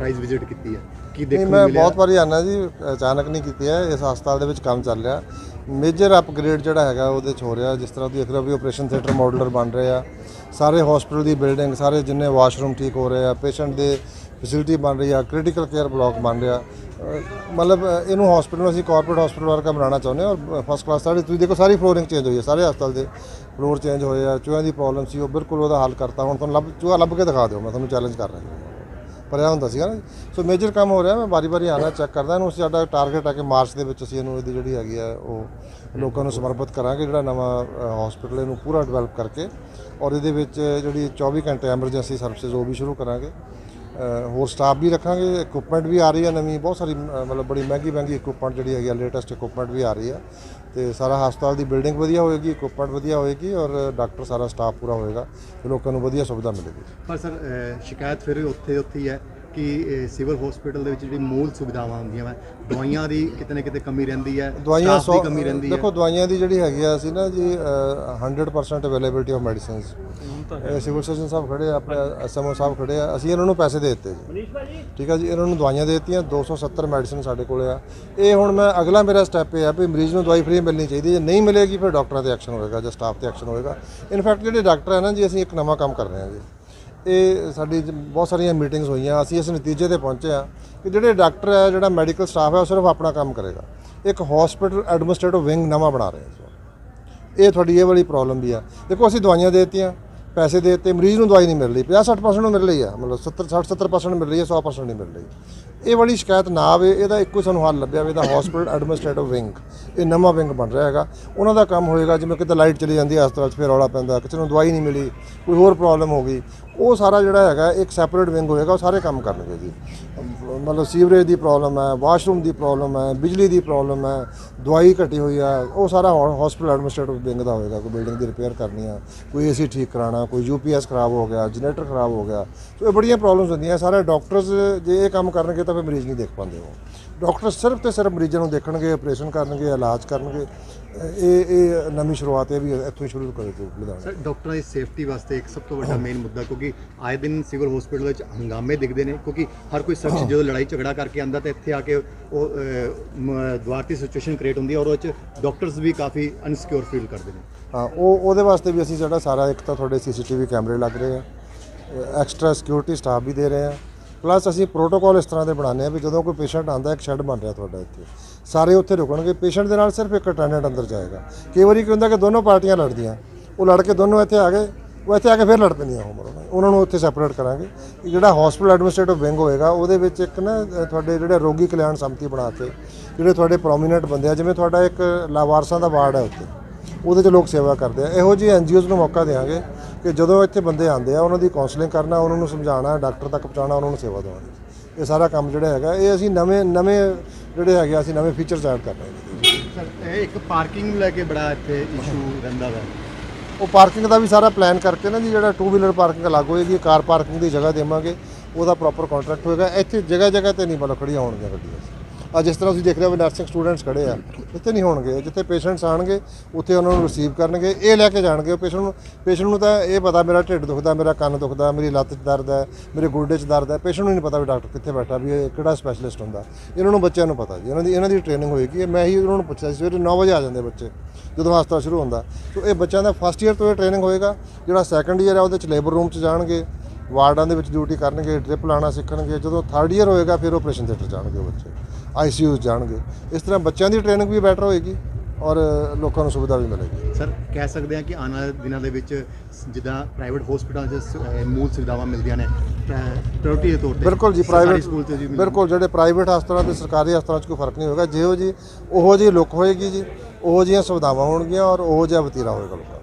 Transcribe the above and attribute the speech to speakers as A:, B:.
A: Surprise visit ਕੀਤੀ ਹੈ। ਕੀ
B: ਨਹੀਂ
A: ਦੇਖਣ
B: ਮੈਂ
A: ਮਿਲਿਆ?
B: ਬਹੁਤ ਵਾਰੀ ਆਨਾ ਜੀ ਅਚਾਨਕ ਨਹੀਂ ਕੀਤੀ ਹੈ। ਇਸ ਹਸਪਤਾਲ ਦੇ ਵਿੱਚ ਕੰਮ ਚੱਲ ਰਿਹਾ। ਮੇਜਰ ਅਪਗ੍ਰੇਡ ਜਿਹੜਾ ਹੈਗਾ ਉਹਦੇ 'ਚ ਹੋ ਰਿਹਾ। ਜਿਸ ਤਰ੍ਹਾਂ ਤੁਸੀਂ ਦੇਖ ਰਹੇ ਹੋ ਵੀ ਆਪਰੇਸ਼ਨ ਥੀਏਟਰ ਮਾਡੂਲਰ ਬਣ ਰਹੇ ਆ। ਸਾਰੇ ਹਸਪੀਟਲ ਦੀ ਬਿਲਡਿੰਗ ਸਾਰੇ ਜਿੰਨੇ ਵਾਸ਼ਰੂਮ ਠੀਕ ਹੋ ਰਹੇ ਆ ਪੇਸ਼ੈਂਟ ਦੇ ਫੈਸਿਲਿਟੀ ਬਣ ਰਹੀ ਆ ਕ੍ਰਿਟੀਕਲ ਕੇਅਰ ਬਲਾਕ ਬਣ ਰਿਹਾ। ਅਹ ਮਤਲਬ ਅਹ ਇਹਨੂੰ ਹਸਪੀਟਲ ਨੂੰ ਅਸੀਂ ਕਾਰਪੋਰੇਟ ਹਸਪੀਟਲ ਵਰਗਾ ਬਣਾਉਣਾ ਚਾਹੁੰਦੇ ਹਾਂ। ਔਰ ਫਸਟ ਕਲਾਸ ਸਾਡੀ ਤੁਸੀਂ ਦੇਖੋ ਸਾਰੀ ਫਲੋਰਿੰਗ ਚੇਂਜ ਹੋਈ ਹੈ। ਸਾਰੇ ਹਸਪਤਾਲ ਦੇ ਫਲੋਰ ਚੇਂਜ ਹੋਏ ਆ। ਚੂਹਿਆਂ ਦੀ ਪ੍ਰੋਬਲਮ ਸੀ ਉਹ ਬਿਲਕੁਲ ਉਹਦਾ ਹੱਲ ਕਰਤਾ। ਹੁਣ ਤੁਹਾਨੂੰ ਲੱਭ ਚੂਹਾ ਲੱਭ ਕੇ ਦਿਖਾ ਦਿਓ। ਮੈਂ ਤੁਹਾਨੂੰ ਚੈਲੰਜ ਕਰ ਰਿਹਾ ਭਰਿਆ ਇਹ ਹੁੰਦਾ ਸੀਗਾ ਨਾ। ਸੋ ਮੇਜਰ ਕੰਮ ਹੋ ਰਿਹਾ, ਮੈਂ ਵਾਰੀ ਵਾਰੀ ਆਣਾ ਚੈੱਕ ਕਰਦਾ, ਇਹਨੂੰ ਸਾਡਾ ਟਾਰਗੇਟ ਹੈ ਕਿ ਮਾਰਚ ਦੇ ਵਿੱਚ ਅਸੀਂ ਇਹਨੂੰ, ਇਹਦੀ ਜਿਹੜੀ ਹੈਗੀ ਆ, ਉਹ ਲੋਕਾਂ ਨੂੰ ਸਮਰਪਿਤ ਕਰਾਂਗੇ, ਜਿਹੜਾ ਨਵਾਂ ਹਸਪੀਟਲ ਇਹਨੂੰ ਪੂਰਾ ਡਿਵੈਲਪ ਕਰਕੇ ਔਰ ਇਹਦੇ ਵਿੱਚ ਜਿਹੜੀ 24 ਘੰਟੇ ਐਮਰਜੈਂਸੀ ਸਰਵਿਸਿਜ਼ ਉਹ ਵੀ ਸ਼ੁਰੂ ਕਰਾਂਗੇ। ਹੋਰ ਸਟਾਫ ਵੀ ਰੱਖਾਂਗੇ ਇਕਵਿਪਮੈਂਟ ਵੀ ਆ ਰਹੀ ਹੈ ਨਵੀਂ, ਬਹੁਤ ਸਾਰੀ ਮਤਲਬ ਬੜੀ ਮਹਿੰਗੀ ਮਹਿੰਗੀ ਇਕਵਿਪਮੈਂਟ ਜਿਹੜੀ ਹੈਗੀ ਆ ਲੇਟੈਸਟ ਇਕਵਿਪਮੈਂਟ ਵੀ ਆ ਰਹੀ ਹੈ ਤੇ ਸਾਰਾ ਹਸਪਤਾਲ ਦੀ ਬਿਲਡਿੰਗ ਵਧੀਆ ਹੋਏਗੀ ਇਕਵਿਪਮੈਂਟ ਵਧੀਆ ਹੋਏਗੀ ਔਰ ਡਾਕਟਰ ਸਾਰਾ ਸਟਾਫ ਪੂਰਾ ਹੋਏਗਾ ਤੇ ਲੋਕਾਂ ਨੂੰ ਵਧੀਆ ਸੁਵਿਧਾ ਮਿਲੇਗੀ।
A: ਪਰ ਸਰ ਸ਼ਿਕਾਇਤ ਫਿਰ ਉੱਥੇ ਉੱਥੇ ਹੀ ਹੈ। ਕਿ ਸਿਵਲ ਹਸਪੀਟਲ ਦੇ ਵਿੱਚ ਜਿਹੜੀ ਮੂਲ ਸੁਵਿਧਾਵਾਂ ਹੁੰਦੀਆਂ ਵਾ ਦਵਾਈਆਂ ਦੀ ਕਿਤੇ ਨਾ ਕਿਤੇ ਕਮੀ ਰਹਿੰਦੀ ਹੈ
B: ਦਵਾਈਆਂ
A: ਦੀ ਕਮੀ ਰਹਿੰਦੀ ਹੈ।
B: ਦੇਖੋ ਦਵਾਈਆਂ ਦੀ ਜਿਹੜੀ ਹੈਗੀ ਆ ਅਸੀਂ ਨਾ ਜੀ ਅ, 100% ਅਵੇਲੇਬਿਲਟੀ ਆਫ ਮੈਡੀਸਿਨਸ ਇਹ ਸਿਵਲ ਸਰਜਨ ਸਾਹਿਬ ਖੜੇ ਆ ਆਪਣੇ ਐਸਐਮਓ ਸਾਹਿਬ ਖੜੇ ਆ ਅਸੀਂ ਇਹਨਾਂ ਨੂੰ ਪੈਸੇ ਦੇ ਦਿੱਤੇ ਜੀ। ਠੀਕ ਆ ਜੀ ਇਹਨਾਂ ਨੂੰ ਦਵਾਈਆਂ ਦੇ ਦਿੱਤੀਆਂ 270 ਮੈਡੀਸਿਨ ਸਾਡੇ ਕੋਲੇ ਆ। ਇਹ ਹੁਣ ਮੈਂ ਅਗਲਾ ਮੇਰਾ ਸਟੈਪ ਇਹ ਆ ਵੀ ਮਰੀਜ਼ ਨੂੰ ਦਵਾਈ ਫ੍ਰੀ ਮਿਲਣੀ ਚਾਹੀਦੀ ਜੇ ਨਹੀਂ ਮਿਲੇਗੀ ਫਿਰ ਡਾਕਟਰਾਂ ਤੇ ਐਕਸ਼ਨ ਹੋਏਗਾ ਜਾਂ ਸਟਾਫ ਤੇ ਐਕਸ਼ਨ ਹੋਏਗਾ ਇਨਫੈਕਟ ਜਿਹੜੇ ਡਾਕਟਰ ਹੈ ਨਾ ਜੀ ਅਸੀਂ ਇੱਕ ਨਵਾਂ ਕੰਮ ਕਰ ਰਹੇ ਹਾਂ ਜੀ। ਇਹ ਸਾਡੀ ਬਹੁਤ ਸਾਰੀਆਂ ਮੀਟਿੰਗਸ ਹੋਈਆਂ, ਅਸੀਂ ਇਸ ਨਤੀਜੇ ਤੇ ਪਹੁੰਚੇ ਆ ਕਿ ਜਿਹੜੇ ਡਾਕਟਰ ਹੈ, ਜਿਹੜਾ ਮੈਡੀਕਲ ਸਟਾਫ ਹੈ, ਉਹ ਸਿਰਫ ਆਪਣਾ ਕੰਮ ਕਰੇਗਾ। ਇੱਕ ਹਸਪੀਟਲ ਐਡਮਿਨਿਸਟ੍ਰੇਟਿਵ ਵਿੰਗ ਨਵਾਂ ਬਣਾ ਰਹੇ ਹਾਂ ਇਹ ਤੁਹਾਡੀ ਇਹ ਵਾਲੀ ਪ੍ਰੋਬਲਮ ਵੀ ਆ। ਦੇਖੋ, ਅਸੀਂ ਦਵਾਈਆਂ ਦੇਤੀਆਂ, ਪੈਸੇ ਦੇਤੇ, ਮਰੀਜ਼ ਨੂੰ ਦਵਾਈ ਨਹੀਂ ਮਿਲ ਰਹੀ 50 60% ਨੂੰ ਮਿਲ ਰਹੀ ਆ। ਮਤਲਬ 70 60 70% ਮਿਲ ਰਹੀ ਹੈ 100% ਨਹੀਂ ਮਿਲ ਰਹੀ। ਇਹ ਵਾਲੀ ਸ਼ਿਕਾਇਤ ਨਾ ਆਵੇ, ਇਹਦਾ ਇੱਕੋ ਸਾਨੂੰ ਹੱਲ ਲੱਭਿਆ ਵੀ ਇਹਦਾ ਹਸਪੀਟਲ ਐਡਮਿਨਿਸਟ੍ਰੇਟਿਵ ਵਿੰਗ ਇਹ ਨਵਾਂ ਵਿੰਗ ਬਣ ਰਿਹਾ ਹੈਗਾ। ਉਹਨਾਂ ਦਾ ਕੰਮ ਹੋਏਗਾ, ਜਿਵੇਂ ਕਿਤੇ ਲਾਈਟ ਚਲੀ ਜਾਂਦੀ ਹੈ, ਹਸਪਤਾਲ 'ਚ ਫਿਰ ਰੌਲਾ ਪੈਂਦਾ, ਕਿਸੇ ਨੂੰ ਦਵਾਈ ਨਹੀਂ ਮਿਲੀ, ਕੋਈ ਹੋਰ ਪ੍ਰੋਬਲਮ ਹੋ ਗਈ। ਉਹ ਸਾਰਾ ਜਿਹੜਾ ਹੈਗਾ, ਇੱਕ ਸੈਪਰੇਟ ਵਿੰਗ ਹੋਏਗਾ, ਉਹ ਸਾਰੇ ਕੰਮ ਕਰਨਗੇ ਜੀ। ਮਤਲਬ ਸੀਵਰੇਜ ਦੀ ਪ੍ਰੋਬਲਮ ਹੈ ਵਾਸ਼ਰੂਮ ਦੀ ਪ੍ਰੋਬਲਮ ਹੈ, ਬਿਜਲੀ ਦੀ ਪ੍ਰੋਬਲਮ ਹੈ, ਦਵਾਈ ਘਟੀ ਹੋਈ ਆ ਉਹ ਸਾਰਾ ਹਸਪੀਟਲ ਐਡਮਿਨਿਸਟ੍ਰੇਟਿਵ ਵਿੰਗ ਦਾ ਹੋਏਗਾ, ਕੋਈ ਬਿਲਡਿੰਗ ਦੀ ਰਿਪੇਅਰ ਕਰਨੀ ਆ, ਕੋਈ ਏਸੀ ਠੀਕ ਕਰਾਉਣਾ, ਕੋਈ ਯੂਪੀਐਸ ਖਰਾਬ ਹੋ ਗਿਆ ਜਨਰੇਟਰ ਖਰਾਬ ਹੋ ਗਿਆ। ਸੋ ਇਹ ਬੜੀਆਂ ਪ੍ਰੋਬਲਮਸ ਹੁੰਦੀਆਂ, ਸਾਰੇ ਡਾਕਟਰਸ ਜੇ ਇਹ ਕੰਮ ਕਰਨਗੇ ਤਾਂ ਫਿਰ ਮਰੀਜ਼ ਨਹੀਂ ਦੇਖ ਪਾਉਂਦੇ ਉਹ। ਡਾਕਟਰ ਸਿਰਫ ਤੇ ਸਿਰਫ ਮਰੀਜ਼ਾਂ ਨੂੰ ਦੇਖਣਗੇ ਆਪਰੇਸ਼ਨ ਕਰਨਗੇ ਇਲਾਜ ਕਰਨਗੇ ਇਹ ਇਹ ਨਵੀਂ ਸ਼ੁਰੂਆਤ ਹੈ ਵੀ ਇੱਥੋਂ ਹੀ ਸ਼ੁਰੂ ਕਰੇ ਲੁਧਿਆਣਾ
A: ਸਰ ਡਾਕਟਰਾਂ ਦੀ ਸੇਫਟੀ ਵਾਸਤੇ ਇੱਕ ਸਭ ਤੋਂ ਵੱਡਾ ਮੇਨ ਮੁੱਦਾ ਕਿਉਂਕਿ ਆਏ ਦਿਨ ਸਿਵਲ ਹਸਪੀਟਲ ਵਿੱਚ ਹੰਗਾਮੇ ਦਿਖਦੇ ਨੇ ਕਿਉਂਕਿ ਹਰ ਕੋਈ ਸ਼ਖਸ ਜਦੋਂ ਲੜਾਈ ਝਗੜਾ ਕਰਕੇ ਆਂਦਾ ਤੇ ਇੱਥੇ ਆ ਕੇ ਉਹ ਅਹ, ਮ- ਦੁਆਰ ਦੀ ਸਿਚੁਏਸ਼ਨ ਕ੍ਰੀਏਟ ਹੁੰਦੀ ਹੈ ਔਰ ਉਹ 'ਚ ਡਾਕਟਰਸ ਵੀ ਕਾਫੀ ਅਨਸਿਕਿਉਰ ਫੀਲ ਕਰਦੇ ਨੇ।
B: ਹਾਂ ਉਹ ਉਹਦੇ ਵਾਸਤੇ ਵੀ ਅਸੀਂ ਜਿਹੜਾ ਸਾਰਾ ਇੱਕ ਤਾਂ ਤੁਹਾਡੇ ਸੀਸੀਟੀਵੀ ਕੈਮਰੇ ਲੱਗ ਰਹੇ ਆ ਐਕਸਟਰਾ ਸਿਕਿਉਰਿਟੀ ਸਟਾਫ ਵੀ ਦੇ ਰਹੇ ਆ ਪਲੱਸ ਅਸੀਂ ਪ੍ਰੋਟੋਕਾਲ ਇਸ ਤਰ੍ਹਾਂ ਦੇ ਬਣਾਉਂਦੇ ਆ ਵੀ ਜਦੋਂ ਕੋਈ ਪੇਸ਼ੈਂਟ ਆਂਦਾ ਇੱਕ ਸ਼ੈੱਡ ਬਣ ਰਿਹਾ ਤੁਹਾਡਾ ਇੱਥੇ। ਸਾਰੇ ਉੱਥੇ ਰੁਕਣਗੇ। ਪੇਸ਼ੈਂਟ ਦੇ ਨਾਲ ਸਿਰਫ ਇੱਕ ਅਟੈਂਡੈਂਟ ਅੰਦਰ ਜਾਏਗਾ। ਕਈ ਵਾਰੀ ਕੀ ਹੁੰਦਾ ਕਿ ਦੋਨੋਂ ਪਾਰਟੀਆਂ ਲੜਦੀਆਂ। ਉਹ ਲੜ ਕੇ ਦੋਨੋਂ ਇੱਥੇ ਆ ਗਏ, ਉਹ ਇੱਥੇ ਆ ਕੇ ਫਿਰ ਲੜ ਪੈਂਦੀਆਂ ਉਹ ਉਹਨਾਂ ਨੂੰ ਉੱਥੇ ਸੈਪਰੇਟ ਕਰਾਂਗੇ। ਜਿਹੜਾ ਹਸਪੀਟਲ ਐਡਮਿਨਿਸਟ੍ਰੇਟਿਵ ਵਿੰਗ ਹੋਏਗਾ, ਉਹਦੇ ਵਿੱਚ ਇੱਕ ਨਾ ਤੁਹਾਡੇ ਜਿਹੜੇ ਰੋਗੀ ਕਲਿਆਣ ਸੰਮਤੀ ਬਣਾ ਕੇ, ਜਿਹੜੇ ਤੁਹਾਡੇ ਪ੍ਰੋਮੀਨੈਂਟ ਬੰਦੇ ਆ, ਜਿਵੇਂ ਤੁਹਾਡਾ ਇੱਕ ਲਾਵਾਰਸਾਂ ਦਾ ਵਾਰਡ ਹੈ ਉੱਥੇ, ਉਹਦੇ 'ਚ ਲੋਕ ਸੇਵਾ ਕਰਦੇ ਆ। ਇਹੋ ਜਿਹੀ ਐਨਜੀਓਜ਼ ਨੂੰ ਮੌਕਾ ਦੇਵਾਂਗੇ ਕਿ ਜਦੋਂ ਇੱਥੇ ਬੰਦੇ ਆਉਂਦੇ ਆ ਉਹਨਾਂ ਦੀ ਕਾਉਂਸਲਿੰਗ ਕਰਨਾ ਉਹਨਾਂ ਨੂੰ ਸਮਝਾਉਣਾ ਡਾਕਟਰ ਤੱਕ ਪਹੁੰਚਾਉਣਾ ਉਹਨਾਂ ਨੂੰ ਸੇਵਾ ਦੇਵਾਂਗੇ ਇਹ ਸਾਰਾ ਕੰਮ ਜਿਹੜਾ ਹੈਗਾ ਇਹ ਅਸੀਂ ਨਵੇਂ ਨਵੇਂ ਜਿਹੜੇ ਹੈਗੇ ਅਸੀਂ ਨਵੇਂ ਫੀਚਰਸ ਐਡ ਕਰ ਰਹੇ ਹਾਂ।
A: ਸਰ ਇਹ ਇੱਕ ਪਾਰਕਿੰਗ ਨੂੰ ਲੈ ਕੇ ਬੜਾ ਇੱਥੇ ਇਸ਼ੂ ਰਹਿੰਦਾ ਵਾ।
B: ਉਹ ਪਾਰਕਿੰਗ ਦਾ ਵੀ ਸਾਰਾ ਪਲਾਨ ਕਰਕੇ ਨਾ ਜੀ ਜਿਹੜਾ 2 ਵੀਲਰ ਪਾਰਕਿੰਗ ਅਲੱਗ ਹੋਏਗੀ ਕਾਰ ਪਾਰਕਿੰਗ ਦੀ ਜਗ੍ਹਾ ਦੇਵਾਂਗੇ ਉਹਦਾ ਪ੍ਰੋਪਰ ਕੰਟਰੈਕਟ ਹੋਏਗਾ। ਇੱਥੇ ਜਗ੍ਹਾ ਜਗ੍ਹਾ ਤੇ ਨਹੀਂ ਮਤਲਬ ਖੜੀਆਂ ਹੋਣਗੀਆਂ ਗੱਡੀਆਂ। ਆ ਜਿਸ ਤਰ੍ਹਾਂ ਤੁਸੀਂ ਦੇਖ ਰਹੇ ਹੋ ਨਰਸਿੰਗ ਸਟੂਡੈਂਟਸ ਖੜੇ ਆ, ਇੱਥੇ ਨਹੀਂ ਹੋਣਗੇ। ਜਿੱਥੇ ਪੇਸ਼ੈਂਟਸ ਆਣਗੇ, ਉੱਥੇ ਉਹਨਾਂ ਨੂੰ ਰਿਸੀਵ ਕਰਨਗੇ। ਇਹ ਲੈ ਕੇ ਜਾਣਗੇ ਪੇਸ਼ੈਂਟ ਨੂੰ। ਪੇਸ਼ੈਂਟ ਨੂੰ ਤਾਂ ਇਹ ਪਤਾ, ਮੇਰਾ ਢਿੱਡ ਦੁਖਦਾ, ਮੇਰਾ ਕੰਨ ਦੁਖਦਾ, ਮੇਰੀ ਲੱਤ 'ਚ ਦਰਦ ਹੈ, ਮੇਰੇ ਗੋਡੇ 'ਚ ਦਰਦ ਹੈ। ਪੇਸ਼ੈਂਟ ਨੂੰ ਨਹੀਂ ਪਤਾ ਵੀ ਡਾਕਟਰ ਕਿੱਥੇ ਬੈਠਾ, ਵੀ ਇਹ ਕਿਹੜਾ ਸਪੈਸ਼ਲਿਸਟ ਹੁੰਦਾ। ਇਹਨਾਂ ਨੂੰ ਬੱਚਿਆਂ ਨੂੰ ਪਤਾ ਜੀ। ਇਹਨਾਂ ਦੀ ਇਹਨਾਂ ਦੀ ਟ੍ਰੇਨਿੰਗ ਹੋਏਗੀ। ਮੈਂ ਹੀ ਉਹਨਾਂ ਨੂੰ ਪੁੱਛਿਆ ਸੀ, ਸਵੇਰੇ 9 ਵਜੇ ਆ ਜਾਂਦੇ ਬੱਚੇ, ਜਦੋਂ ਹਸਪਤਾਲ ਸ਼ੁਰੂ ਹੁੰਦਾ। ਸੋ ਇਹ ਬੱਚਿਆਂ ਦਾ ਫਸਟ ਈਅਰ ਤੋਂ ਇਹ ਟ੍ਰੇਨਿੰਗ ਹੋਏਗਾ, ਜਿਹੜਾ ਸੈਕੰਡ ਈਅਰ ਹੈ, ਉਹਦੇ ਚ ਲੇਬਰ ਰੂਮ ਚ ਜਾਣਗੇ, ਵਾਰਡਾਂ ਦੇ ਵਿੱਚ ਡਿਊਟੀ ਕਰਨਗੇ ਡ੍ਰਿਪ ਲਾਣਾ ਸਿੱਖਣਗੇ। ਜਦੋਂ ਥਰਡ ਈਅਰ ਹੋਏਗਾ, ਫਿਰ ਆਪਰੇਸ਼ਨ ਥੀਏਟਰ ਜਾਣਗੇ ਉਹ ਬੱਚੇ। ਆਈਸੀਯੂ ਜਾਣਗੇ। ਇਸ ਤਰ੍ਹਾਂ ਬੱਚਿਆਂ ਦੀ ਟ੍ਰੇਨਿੰਗ ਵੀ ਬੈਟਰ ਹੋਏਗੀ ਔਰ ਲੋਕਾਂ ਨੂੰ ਸੁਵਿਧਾ ਵੀ ਮਿਲੇਗੀ।
A: ਸਰ ਕਹਿ ਸਕਦੇ ਹਾਂ ਕਿ ਆਉਣ ਵਾਲੇ ਦਿਨਾਂ ਦੇ ਵਿੱਚ ਜਿੱਦਾਂ ਪ੍ਰਾਈਵੇਟ ਹਸਪੀਟਲਾਂ 'ਚ ਮੂਲ ਸੁਵਿਧਾਵਾਂ ਮਿਲਦੀਆਂ ਨੇ ਪ੍ਰਾਇੋਰਟੀ ਦੇ ਤੌਰ ਤੇ
B: ਬਿਲਕੁਲ ਜੀ ਪ੍ਰਾਈਵੇਟ
A: ਸਕੂਲ 'ਚ ਜੀ।
B: ਬਿਲਕੁਲ ਜਿਹੜੇ ਪ੍ਰਾਈਵੇਟ ਹਸਪਤਾਲਾਂ ਤੇ ਸਰਕਾਰੀ ਹਸਪਤਾਲਾਂ 'ਚ ਕੋਈ ਫ਼ਰਕ ਨਹੀਂ ਹੋਏਗਾ। ਜਿਹੋ ਜੀ ਉਹੋ ਜਿਹੀ ਲੁੱਕ ਹੋਏਗੀ ਜੀ ਉਹੋ ਜਿਹੀਆਂ ਸੁਵਿਧਾਵਾਂ ਹੋਣਗੀਆਂ ਔਰ ਉਹੋ ਜਿਹਾ ਵਤੀਰਾ ਹੋਏਗਾ ਲੋਕਾਂ